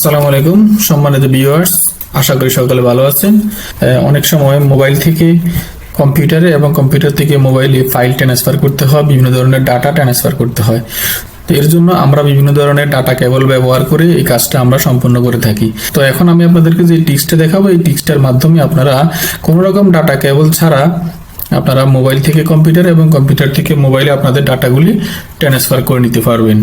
আসসালামু আলাইকুম, সম্মানিত ভিউয়ার্স আশা করি সকলে ভালো আছেন। অনেক সময় মোবাইল থেকে কম্পিউটারে এবং কম্পিউটার থেকে মোবাইলে ফাইল ট্রান্সফার করতে হয়, বিভিন্ন ধরনের ডাটা ট্রান্সফার করতে হয়। তো এর জন্য আমরা বিভিন্ন ধরনের ডাটা কেবল ব্যবহার করে এই কাজটা আমরা সম্পন্ন করে থাকি। তো এখন আমি আপনাদেরকে যে টিক্সটা দেখাবো, এই টিক্সটার মাধ্যমে আপনারা কোনো রকম ডাটা কেবল ছাড়া আপনারা মোবাইল থেকে কম্পিউটার এবং কম্পিউটার থেকে মোবাইলে আপনাদের ডাটাগুলি ট্রান্সফার করে নিতে পারবেন।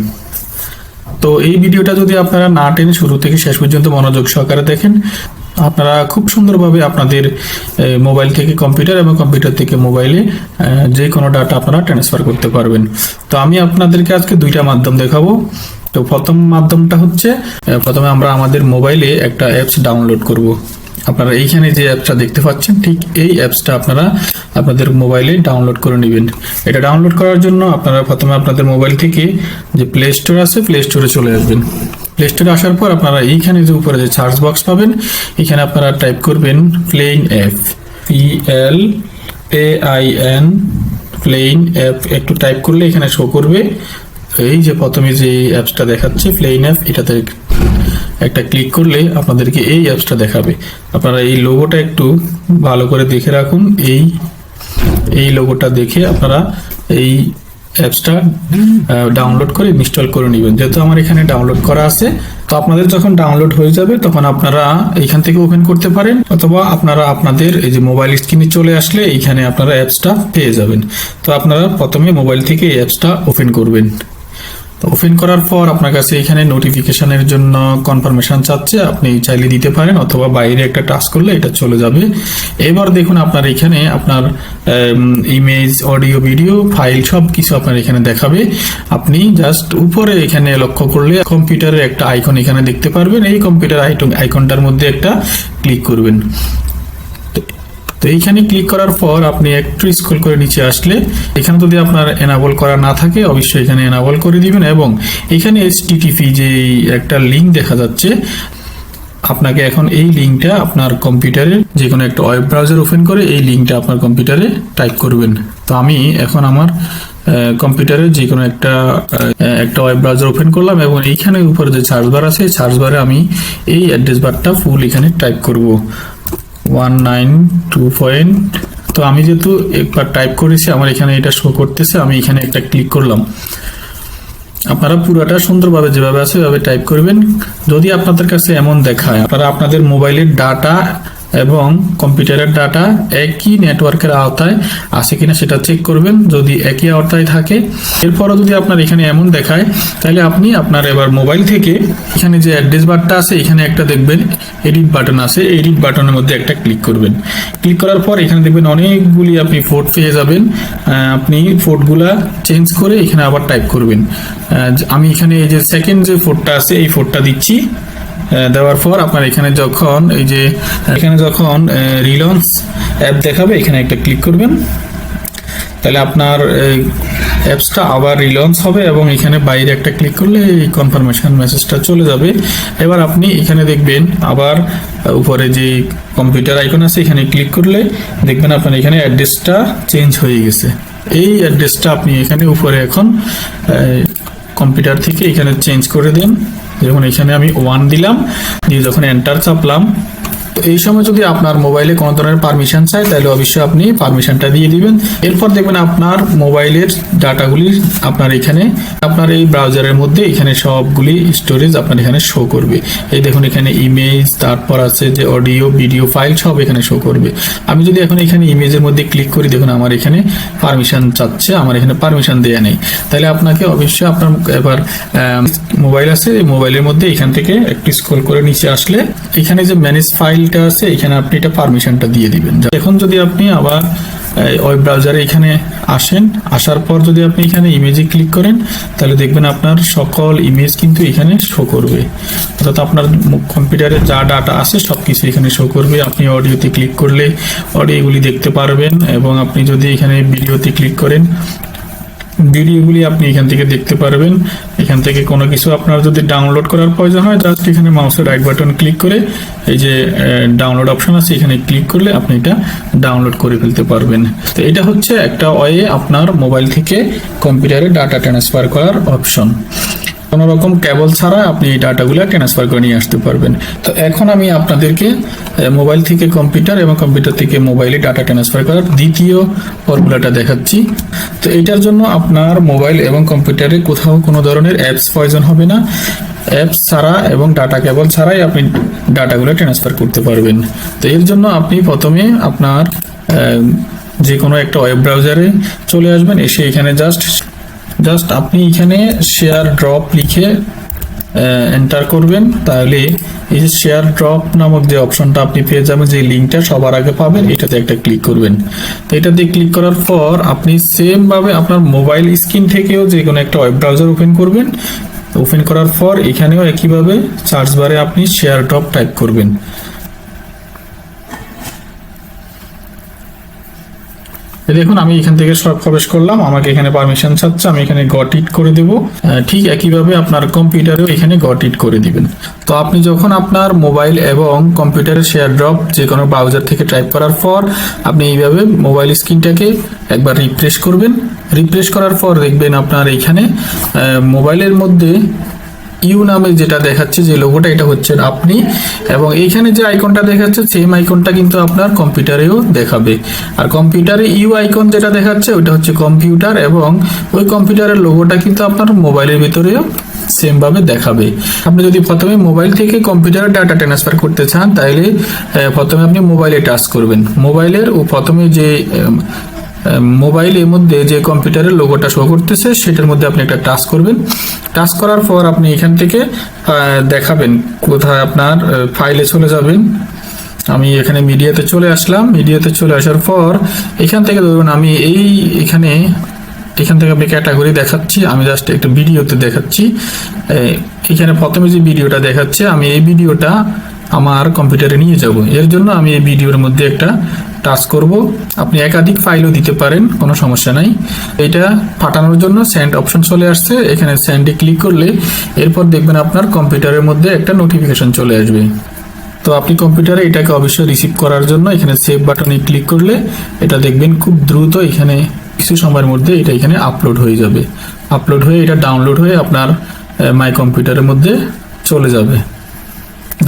তো এই ভিডিওটা যদি আপনারা না টেনে শুরু থেকে শেষ পর্যন্ত মনোযোগ সহকারে দেখেন, আপনারা খুব সুন্দরভাবে আপনাদের মোবাইল থেকে কম্পিউটার এবং কম্পিউটার থেকে মোবাইলে যে কোনো ডাটা আপনারা ট্রান্সফার করতে পারবেন। তো আমি আপনাদেরকে আজকে দুইটা মাধ্যম দেখাবো। তো প্রথম মাধ্যমটা হচ্ছে প্রথমে আমরা আমাদের মোবাইলে একটা অ্যাপস ডাউনলোড করব। আপনারা এইখানে যে অ্যাপসটা দেখতে পাচ্ছেন, ঠিক এই অ্যাপসটা আপনারা আপনাদের মোবাইলে ডাউনলোড করে নেবেন। এটা ডাউনলোড করার জন্য আপনারা প্রথমে আপনাদের মোবাইল থেকে যে প্লে স্টোর আছে প্লে স্টোরে চলে আসবেন। প্লে স্টোরে আসার পর আপনারা এইখানে যে উপরে যে সার্চ বক্স পাবেন, এখানে আপনারা টাইপ করবেন plain app P L A I N plain app একটু টাইপ করলে এখানে শো করবে। এই যে প্রথমে যে অ্যাপসটা দেখাচ্ছে প্লেইন অ্যাপ এটাতে একটা ক্লিক করলে আপনাদেরকে এই অ্যাপসটা দেখাবে। আপনারা এই লোগোটা একটু ভালো করে দেখে রাখুন। এই এই লোগোটা দেখে আপনারা এই অ্যাপসটা ডাউনলোড করে ইনস্টল করে নেবেন। যেহেতু আমার এখানে ডাউনলোড করা আছে, তো আপনাদের যখন ডাউনলোড হয়ে যাবে, তখন আপনারা এখান থেকে ওপেন করতে পারেন, অথবা আপনারা আপনাদের এই যে মোবাইল স্ক্রিনে চলে আসলে এইখানে আপনারা অ্যাপসটা পেয়ে যাবেন। তো আপনারা প্রথমে মোবাইল থেকে এই অ্যাপসটা ওপেন করবেন। তো ওপেন করার পর আপনার কাছে এখানে নোটিফিকেশনের জন্য কনফার্মেশন চাচ্ছে, আপনি চাইলে দিতে পারেন অথবা বাইরে একটা টাচ করলে এটা চলে যাবে। এবার দেখুন আপনার এখানে আপনার ইমেজ অডিও ভিডিও ফাইল সব কিছু আপনার এখানে দেখাবে। আপনি জাস্ট উপরে এখানে লক্ষ্য করলে কম্পিউটারের একটা আইকন এখানে দেখতে পারবেন। এই কম্পিউটার আইকন আইকনটার মধ্যে একটা ক্লিক করবেন। তো এইখানে ক্লিক করার পর আপনি একটু স্ক্রল করে নিচে আসলে এখানে যদি আপনার এনাবল করা না থাকে, অবশ্যই এখানে এনাবল করে দিবেন এবং এখানে এইচটিটিপি যে একটা লিঙ্ক দেখা যাচ্ছে, আপনাকে এখন এই লিঙ্কটা আপনার কম্পিউটারে যে কোনো একটা ওয়েব ব্রাউজার ওপেন করে এই লিঙ্কটা আপনার কম্পিউটারে টাইপ করবেন। তো আমি এখন আমার কম্পিউটারে যে কোনো একটা একটা ওয়েব ব্রাউজার ওপেন করলাম এবং এইখানে উপরে যে সার্চ বার আছে সার্চ বারে আমি এই অ্যাড্রেস বারটা ফুল এখানে টাইপ করব। ওয়ান নাইন টু পয়েন্ট তো আমি যেহেতু একবার টাইপ করেছি, আমার এখানে এটা শো করতেছে, আমি এখানে একটা ক্লিক করলাম। আপনারা পুরোটা সুন্দরভাবে যেভাবে আছে ওইভাবে টাইপ করবেন। যদি আপনাদের কাছে এমন দেখায়, আপনারা আপনাদের মোবাইলের ডাটা এবং কম্পিউটারের ডাটা একই নেটওয়ার্কের আওতায় আছে কিনা সেটা চেক করবেন। যদি একই আওতায় থাকে, এরপরও যদি আপনার এখানে এমন দেখায়, তাহলে আপনি আপনার এবার মোবাইল থেকে এখানে যে অ্যাড্রেস বারটা আছে, এখানে একটা দেখবেন এডিট বাটন আছে এডিট বাটনের মধ্যে একটা ক্লিক করবেন। ক্লিক করার পর এখানে দেখবেন অনেকগুলি আপনি ফোর্ট পেয়ে যাবেন। আপনি ফোটগুলা চেঞ্জ করে এখানে আবার টাইপ করবেন। আমি এখানে এই যে সেকেন্ড যে ফোটটা আছে, এই ফোটটা দিচ্ছি। দেওয়ার পর আপনার এখানে যখন এই যে, এখানে যখন রিলন্স অ্যাপ দেখাবে, এখানে একটা ক্লিক করবেন। তাহলে আপনার অ্যাপসটা আবার রিলঞ্চ হবে এবং এখানে বাইরে একটা ক্লিক করলে এই কনফার্মেশন মেসেজটা চলে যাবে। এবার আপনি এখানে দেখবেন, আবার উপরে যে কম্পিউটার আইকন আছে, এখানে ক্লিক করলে দেখবেন আপনার এখানে অ্যাড্রেসটা চেঞ্জ হয়ে গেছে। এই অ্যাড্রেসটা আপনি এখানে উপরে এখন কম্পিউটার থেকে এখানে চেঞ্জ করে দিন। যেমন এখানে আমি ওয়ান দিলাম দিয়ে যখন এন্টার চাপলাম তো এই সময় যদি আপনার মোবাইলে কোনো ধরনের পারমিশন চাই তাহলে অবশ্যই আপনি পারমিশনটা দিয়ে দিবেন। এরপর দেখবেন আপনার মোবাইলের ডাটাগুলি আপনার এখানে, আপনার এই ব্রাউজারের মধ্যে এখানে সবগুলি স্টোরেজ আপনার এখানে শো করবে। এই দেখুন এখানে ইমেজ তারপর আছে যে অডিও ভিডিও ফাইল সব এখানে শো করবে। আমি যদি এখন এখানে ইমেজের মধ্যে ক্লিক করি, দেখুন আমার এখানে পারমিশন চাচ্ছে, আমার এখানে পারমিশন দেওয়া নেই। তাহলে আপনাকে অবশ্যই আপনার এবার মোবাইল আছে, এই মোবাইলের মধ্যে এখান থেকে একটু স্ক্রল করে নিচে আসলে, এখানে যে ম্যানেজ ফাইলটা আছে, এখানে আপনি এটা পারমিশনটা দিয়ে দিবেন। এখন যদি আপনি আবার ওয়েব ব্রাউজারে এখানে আসেন, আসার পর যদি আপনি এখানে ইমেজে ক্লিক করেন, তাহলে দেখবেন আপনার সকল ইমেজ কিন্তু এখানে শো করবে। অর্থাৎ আপনার কম্পিউটারে যা ডাটা আছে সব কিছু এখানে শো করবে। আপনি অডিওতে ক্লিক করলে অডিওগুলি দেখতে পারবেন এবং আপনি যদি এখানে ভিডিওতে ক্লিক করেন ভিডিওগুলি আপনি এখান থেকে দেখতে পারবেন। এখান থেকে কোনো কিছু আপনার যদি ডাউনলোড করার প্রয়োজন হয় জাস্ট এখানে মাউসের রাইট বাটন ক্লিক করে এই যে ডাউনলোড অপশন আছে, এখানে ক্লিক করলে আপনি এটা ডাউনলোড করে ফেলতে পারবেন। তো এটা হচ্ছে একটা ওয়ে আপনার মোবাইল থেকে কম্পিউটারে ডাটা ট্রান্সফার করার অপশন কোনো রকম কেবল ছাড়া আপনি এই ডাটাগুলো ট্রান্সফার করে নিয়ে আসতে পারবেন। তো এখন আমি আপনাদেরকে মোবাইল থেকে কম্পিউটার এবং কম্পিউটার থেকে মোবাইলে ডাটা ট্রান্সফার করার দ্বিতীয় ফর্মুলাটা দেখাচ্ছি। তো এটার জন্য আপনার মোবাইল এবং কম্পিউটারে কোথাও কোনো ধরনের অ্যাপস প্রয়োজন হবে না। অ্যাপস ছাড়া এবং ডাটা কেবল ছাড়াই আপনি ডাটাগুলো ট্রান্সফার করতে পারবেন। তো এর জন্য আপনি প্রথমে আপনার যে কোনো একটা ওয়েব ব্রাউজারে চলে আসবেন, এসে এখানে জাস্ট জাস্ট আপনি এখানে শেয়ার ড্রপ লিখে এন্টার করবেন। তাহলে এই যে শেয়ার ড্রপ নামক যে অপশনটা আপনি পেয়ে যাবেন, যে লিঙ্কটা সবার আগে পাবেন, এটাতে একটা ক্লিক করবেন। তো এটাতে ক্লিক করার পর আপনি সেম ভাবে আপনার মোবাইল স্ক্রিন থেকেও যে কোনো একটা ওয়েব ব্রাউজার ওপেন করবেন। ওপেন করার পর এখানেও একইভাবে সার্চ বারে আপনি শেয়ার ড্রপ টাইপ করবেন। দেখুন, আমি এখান থেকে সব প্রবেশ করলাম। আমাকে এখানে পারমিশন চাচ্ছে আমি এখানে গট ইট করে দেব। ঠিক একইভাবে আপনার কম্পিউটারেও এখানে গট ইট করে দিবেন। তো আপনি যখন আপনার মোবাইল এবং কম্পিউটারের শেয়ার ড্রপ যে কোনো ব্রাউজার থেকে টাইপ করার পর, আপনি এইভাবে মোবাইল স্ক্রিনটাকে একবার রিফ্রেশ করবেন। রিফ্রেশ করার পর দেখবেন আপনার এখানে মোবাইলের মধ্যে ইউ নামে যেটা দেখাচ্ছে, যে লোগোটা এটা হচ্ছে আপনি। এবং এইখানে যে আইকনটা দেখাচ্ছে সেম আইকনটা কিন্তু আপনার কম্পিউটারেও দেখাবে। আর কম্পিউটারে ইউ আইকন যেটা দেখাচ্ছে, ওইটা হচ্ছে কম্পিউটার এবং ওই কম্পিউটারের লোগোটা কিন্তু আপনার মোবাইলের ভিতরেও সেম ভাবে দেখাবে। আপনি যদি প্রথমে মোবাইল থেকে কম্পিউটারে ডাটা ট্রান্সফার করতে চান, তাহলে প্রথমে আপনি মোবাইলে টাচ করবেন। মোবাইলের ও প্রথমে যে মোবাইলের মধ্যে যে কম্পিউটারের লোগোটা শো করতেছে, সেটার মধ্যে আপনি একটা টাচ করবেন। টাচ করার পর আপনি এখান থেকে দেখাবেন কোথায় আপনার ফাইলে চলে যাবেন। আমি এখানে মিডিয়াতে চলে আসলাম। মিডিয়াতে চলে আসার পর এখান থেকে ধরুন আমি এই এখানে, এখান থেকে আপনি ক্যাটাগরি দেখাচ্ছি, আমি জাস্ট একটা ভিডিওতে দেখাচ্ছি। এখানে প্রথমে যে ভিডিওটা দেখাচ্ছে, আমি এই ভিডিওটা আমার কম্পিউটারে নিয়ে যাব। এর জন্য আমি এই ভিডিওর মধ্যে একটা টাচ করব। আপনি একাধিক ফাইলও দিতে পারেন, কোনো সমস্যা নাই। এটা ফাটানোর জন্য সেন্ড অপশন চলে আসছে। এখানে সেন্ডে ক্লিক করলে এরপর দেখবেন আপনার কম্পিউটারের মধ্যে একটা নোটিফিকেশন চলে আসবে। তো আপনি কম্পিউটারে এটাকে অবশ্যই রিসিভ করার জন্য এখানে সেভ বাটনে ক্লিক করলে এটা দেখবেন খুব দ্রুত এখানে কিছু সময়ের মধ্যে এটা এখানে আপলোড হয়ে যাবে। আপলোড হয়ে এটা ডাউনলোড হয়ে আপনার মাই কম্পিউটারের মধ্যে চলে যাবে।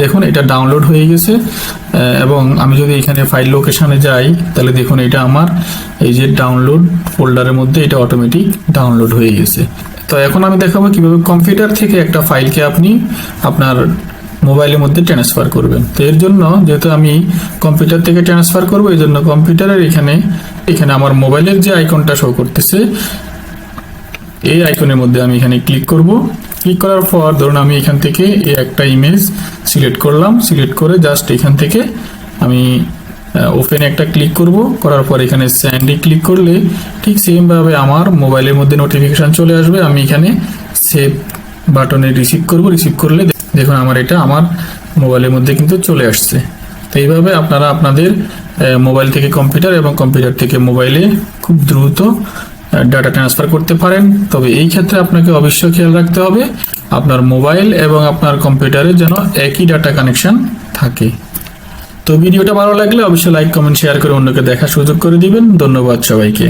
দেখুন, এটা ডাউনলোড হয়ে গেছে এবং আমি যদি এখানে ফাইল লোকেশনে যাই, তাহলে দেখুন এটা আমার, এই যে ডাউনলোড ফোল্ডারের মধ্যে এটা অটোমেটিক ডাউনলোড হয়ে গেছে। তো এখন আমি দেখাবো কীভাবে কম্পিউটার থেকে একটা ফাইলকে আপনি আপনার মোবাইলের মধ্যে ট্রান্সফার করবেন। তো এর জন্য যেহেতু আমি কম্পিউটার থেকে ট্রান্সফার করব, এই জন্য কম্পিউটারের এখানে এখানে আমার মোবাইলের যে আইকনটা শো করতেছে এই আইকনের মধ্যে আমি এখানে ক্লিক করব। ক্লিক করার পর ধরুন আমি এখান থেকে এই একটা ইমেজ সিলেক্ট করলাম। সিলেক্ট করে জাস্ট এখান থেকে আমি ওপেনে একটা ক্লিক করব। করার পর এখানে স্যান্ডে ক্লিক করলে ঠিক সেমভাবে আমার মোবাইলের মধ্যে নোটিফিকেশান চলে আসবে। আমি এখানে সেভ বাটনে রিসিভ করব। রিসিভ করলে দেখুন আমার এটা আমার মোবাইলের মধ্যে কিন্তু চলে আসছে। তো এইভাবে আপনারা আপনাদের মোবাইল থেকে কম্পিউটার এবং কম্পিউটার থেকে মোবাইলে খুব দ্রুত ডাটা ট্রান্সফার করতে পারেন। তবে এই ক্ষেত্রে আপনাকে অবশ্যই খেয়াল রাখতে হবে, আপনার মোবাইল এবং আপনার কম্পিউটারে যেন একই ডাটা কানেকশন থাকে। তো ভিডিওটা ভালো লাগলে অবশ্যই লাইক কমেন্ট শেয়ার করে অন্যকে দেখার সুযোগ করে দিবেন। ধন্যবাদ সবাইকে।